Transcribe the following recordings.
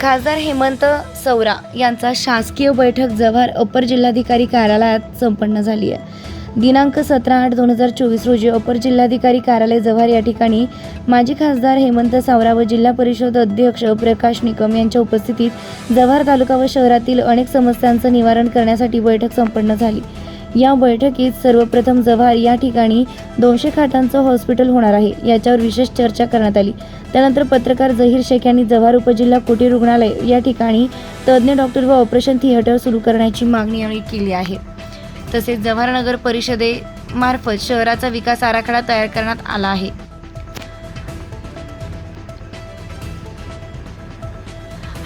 खासदार हेमंत सौरा यांचा शासकीय बैठक जव्हार अपर जिल्हाधिकारी कार्यालयात संपन्न झाली आहे. दिनांक सतरा आठ दोन हजार चोवीस रोजी अपर जिल्हाधिकारी कार्यालय जव्हार या ठिकाणी माजी खासदार हेमंत सावरा व जिल्हा परिषद अध्यक्ष प्रकाश निकम यांच्या उपस्थितीत जव्हार तालुका व शहरातील अनेक समस्यांचं निवारण करण्यासाठी बैठक संपन्न झाली. या बैठकीत सर्वप्रथम जव्हार या ठिकाणी दोनशे खाटांचं हॉस्पिटल होणार आहे. याच्यावर विशेष चर्चा करण्यात आली. त्यानंतर पत्रकार जहीर शेख यांनी जव्हार उपजिल्हा कुटीर रुग्णालय या ठिकाणी तज्ज्ञ डॉक्टर व ऑपरेशन थिएटर सुरू करण्याची मागणी यावेळी केली आहे. तसेच जव्हार नगर परिषदेमार्फत शहराचा विकास आराखडा तयार करण्यात आला आहे.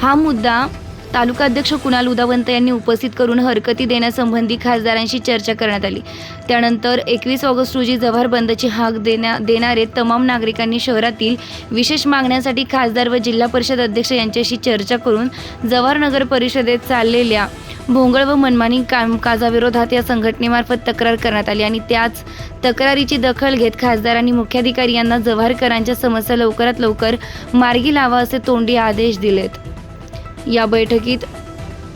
हा मुद्दा तालुका अध्यक्ष कुणाल उदावंत यांनी उपस्थित करून हरकती देण्यासंबंधी खासदारांशी चर्चा करण्यात आली. त्यानंतर एकवीस ऑगस्ट रोजी जव्हार बंदची हाक देण्या देणारे तमाम नागरिकांनी शहरातील विशेष मागण्यांसाठी खासदार व जिल्हा परिषद अध्यक्ष यांच्याशी चर्चा करून जव्हार नगर परिषदेत चाललेल्या भोंगळ व मनमानी कामकाजाविरोधात या संघटनेमार्फत तक्रार करण्यात आली आणि त्याच तक्रारीची दखल घेत खासदारांनी मुख्याधिकारी यांना जव्हारकरांच्या समस्या लवकरात लवकर मार्गी लावा असे तोंडी आदेश दिलेत. या बैठकीत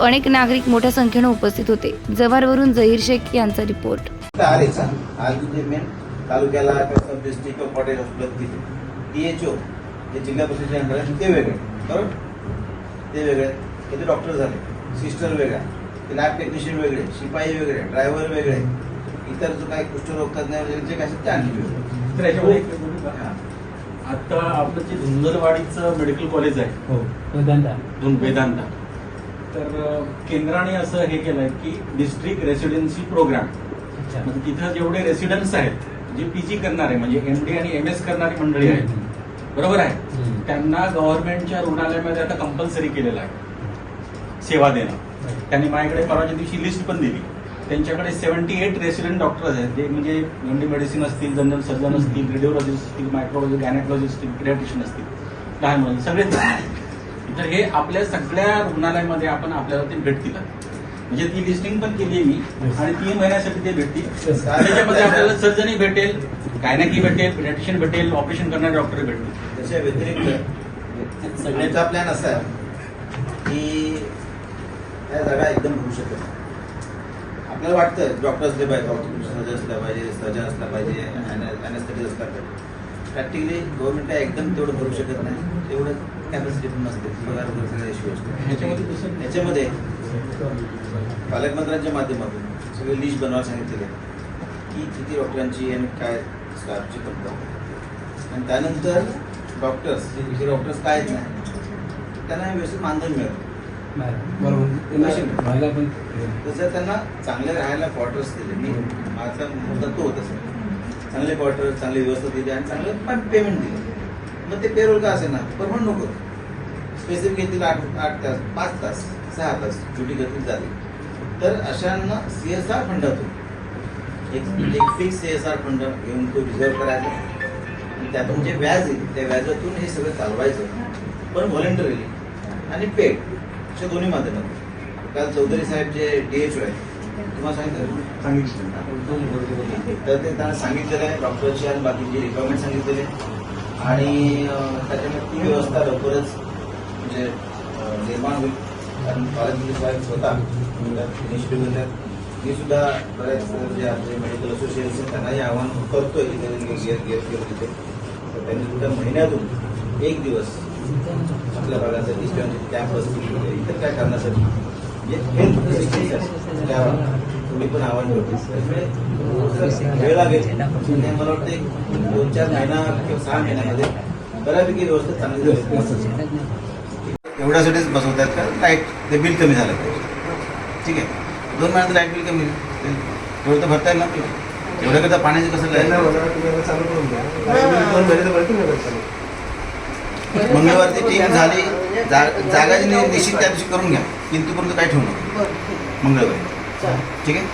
अनेक नागरिक मोठ्या संख्येनं उपस्थित होते. जव्हारवरून जहीर शेख यांचा रिपोर्ट. तालुक्याला सब डिस्ट्रिक्ट कॉटेज हॉस्पिटल तिथे. टीएचओ जे जिल्हा परिषदेचे अंडर आहेत ते वेगळे. बरोबर? ते वेगळे. ते डॉक्टर झाले. सिस्टर वेगळ्या ते लॅब टेक्निशियन वेगळे. शिपाई वेगळे. ड्रायव्हर वेगळे. इतर जो काही कुष्ठरोग तज्ञ वगैरे जे काय असतात ते आणखी वेगळे. आता आपलं जे धुंदलवाडीचं मेडिकल कॉलेज आहे. हो वेदांता. धुंद वेदांता. तर केंद्राने असं हे केलंय की डिस्ट्रिक्ट रेसिडेन्सी प्रोग्राम अच्छा. म्हणजे तिथं जेवढे रेसिडेंट्स आहेत जे पीजी करणारे म्हणजे एमडी आणि एम एस करणारी मंडळी आहेत. बरोबर आहे. त्यांना गव्हर्नमेंटच्या रुग्णालयामध्ये आता कंपल्सरी केलेलं आहे. सेवा देणं. त्यांनी माझ्याकडे परवाच्या दिवशी लिस्ट पण दिली. त्यांच्याकडे सेव्हन्टी एट रेसिडेंट डॉक्टर्स आहेत. जे म्हणजे एमडी मेडिसिन असतील जनरल सर्जन असतील रेडिओलॉजिस्ट असतील मायक्रोलॉजी गॅनेकॉलॉजिस्ट असतील क्रिएटिशन असतील. लहान मुलं सगळेच तर हे आपल्या सगळ्या रुग्णालयामध्ये आपण आपल्याला ते भेटतील म्हणजे ती लिस्टिंग पण केली आहे मी आणि तीन महिन्यासाठी ते भेटतील. त्याच्यामध्ये आपल्याला सर्जनही भेटेल गायनाकी भेटेल पिडियाट्रिशियन भेटेल ऑपरेशन करणारे डॉक्टर भेटतील. त्याच्या व्यतिरिक्त सगळ्यांचा प्लॅन असा आहे की या जागा एकदम होऊ शकत आपल्याला वाटतं डॉक्टर असले पाहिजे ऑर्थोपेडिक सर्जन असला पाहिजे सर्जन असला पाहिजे अॅनेस्थेटिक असला पाहिजे. प्रॅक्टिकली गव्हर्नमेंट काय एकदम तेवढं भरू शकत नाही तेवढं कॅपॅसिटी पण नसते पगार वगैरे सगळ्या इश्यू असतो ह्याच्यामध्ये याच्यामध्ये पालकमंत्र्यांच्या माध्यमातून सगळे लिस्ट बनवायला सांगितलेले की किती डॉक्टरांची आणि काय स्टाफची कमतरता आणि त्यानंतर डॉक्टर्स डॉक्टर्स काय आहेत नाही त्यांना व्यवस्थित मानधन मिळतं बरोबर. त्यांना पण तसं त्यांना चांगले राहायला क्वार्टर्स दिले. मी माझा मुद्दा तो होता सर. चांगले क्वार्टर्स चांगली व्यवस्था दिली आणि चांगलं पण पेमेंट दिलं. मग ते पेरोल का असेल ना पण नको. स्पेसिफिक येतील आठ आठ तास पाच तास सहा तास ड्युटी करतील झाली. तर अशांना सी एस आर फंडातून एक एक fix C S R fund घेऊन तो रिझर्व करायचा. आणि त्यातून जे व्याज येईल त्या व्याजातून हे सगळं चालवायचं. पण व्हॉलेंटरीली आणि पेड अशा दोन्ही माध्यमातून. काल चौधरी साहेब जे डी एच ओ आहे तुम्हाला सांगितलं. सांगितलं तर ते त्यांना सांगितलेलं आहे डॉक्टरची आणि बाकीची रिक्वायरमेंट सांगितलेली. आहे आणि त्याच्यामुळे ती व्यवस्था लवकरच म्हणजे निर्माण होईल. कारण पालकमंत्री साहेब स्वतः इनिशिएटिव्ह घेतात मी सुद्धा बऱ्याच जे आपले मेडिकल असोसिएशन त्यांनाही आव्हान करतोय तिथे. तर त्यांनी सुद्धा महिन्यातून एक दिवस आपल्या भागासाठी किंवा कॅम्प असतील किंवा इतर काय करण्यासाठी म्हणजे हेल्थ द्यावा तुम्ही पण आव्हान करतो त्यामुळे वेळ लागेल मला वाटतं एक दोन चार महिना किंवा सहा महिन्यामध्ये बऱ्यापैकी व्यवस्था चांगली झाली एवढ्यासाठीच बसवतात का लाइट ते बिल कमी झालं ठीक आहे दोन महिन्यात लाइट बिल कमी तेवढं तर भरता येईल ना आपल्याला एवढं करता पाण्याचं कसं लाइट मंगळवारची टीम झाली जा- जागा निश्चित त्या दिवशी करून घ्या. किंतु पर्यंत काय ठेवू नका मंगळवारी. ठीक आहे?